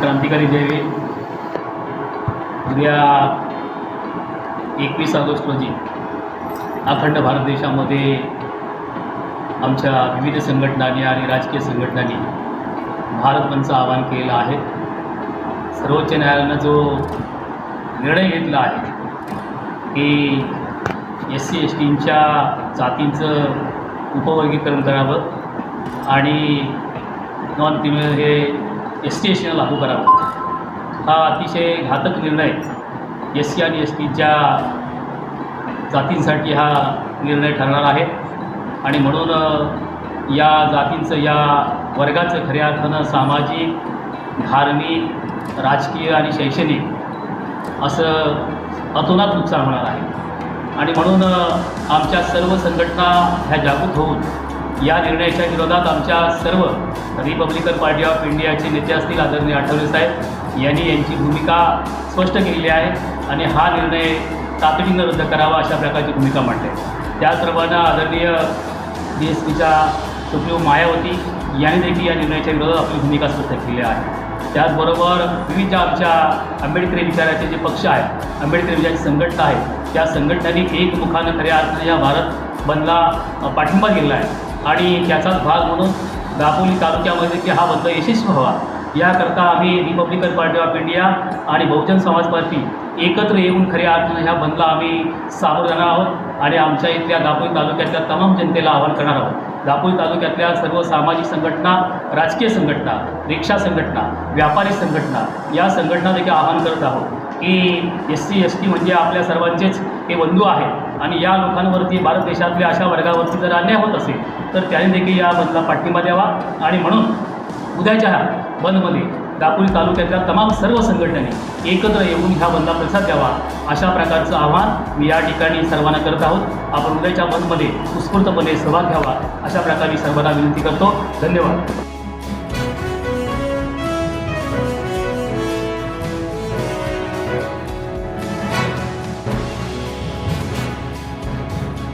क्रांतिकारी जयवे उद्या एकवीस ऑगस्ट रोजी अखंड भारत देशामध्ये आमच्या विविध संघटनांनी आणि राजकीय संघटनांनी भारत बंदचं आवाहन केलेलं आहे. सर्वोच्च न्यायालयानं जो निर्णय घेतला आहे की एस सी एस टींच्या जातींचं उपवर्गीकरण करावं आणि नॉन क्रिमिनल हे एस टी एस टीनं लागू करावं हा अतिशय घातक निर्णय एस सी आणि एस टीच्या जातींसाठी हा निर्णय ठरणार आहे. आणि म्हणून या जातींचं या वर्गाचं खऱ्या अर्थानं सामाजिक धार्मिक राजकीय आणि शैक्षणिक असं अतोनात नुकसान होणार आहे. आणि म्हणून आमच्या सर्व संघटना ह्या जागृत होऊन या निर्णयाच्या विरोधात आमच्या सर्व रिपब्लिकन पार्टी ऑफ इंडियाचे नेते असतील आदरणीय आठवले साहेब यांनी यांची भूमिका स्पष्ट केलेली आहे आणि हा निर्णय तातडीनं रद्द करावा अशा प्रकारची भूमिका मांडली आहे. त्याचप्रमाणे आदरणीय बी एस पीच्या सुप्रीम मायावती यांनी देखील या निर्णयाच्या विरोधात आपली भूमिका स्पष्ट केली आहे. त्याचबरोबर विविध आमच्या आंबेडकरी विचाराचे जे पक्ष आहेत आंबेडकरी विचाराची संघटना आहे त्या संघटनांनी एकमुखानं खऱ्या अर्थाने या भारत बंदला पाठिंबा दिला आहे. आणि त्याचाच भाग म्हणून दापोली तालुक्यामध्ये की हा बंद यशस्वी व्हावा. याकरता आम्ही रिपब्लिकन पार्टी ऑफ इंडिया आणि बहुजन समाज पार्टी एकत्र येऊन खऱ्या अर्थानं ह्या बंदला आम्ही सामोरं जाणार आहोत आणि आमच्या इथल्या दापोली तालुक्यातल्या तमाम जनतेला आवाहन करणार आहोत. दापोली तालुक्यातल्या सर्व सामाजिक संघटना राजकीय संघटना रिक्षा संघटना व्यापारी संघटना या संघटना देखील आवाहन करत आहोत की एस सी एस टी म्हणजे आपल्या सर्वांचेच हे बंधू आहेत. आणि या लोकांवरती भारत देशातल्या अशा वर्गावरती जर अन्याय होत असेल तर त्याने देखील या बंदला पाठिंबा द्यावा. आणि म्हणून उद्याच्या ह्या बंदमध्ये दापोली तालुक्यातल्या तमाम सर्व संघटनांनी एकत्र येऊन ह्या बंदला प्रसाद द्यावा. अशा प्रकारचं आव्हान मी या ठिकाणी सर्वांना करत आहोत. आपण उद्याच्या बंदमध्ये उत्स्फूर्तपणे सहभाग घ्यावा. अशा प्रकारे सर्वांना विनंती करतो. धन्यवाद.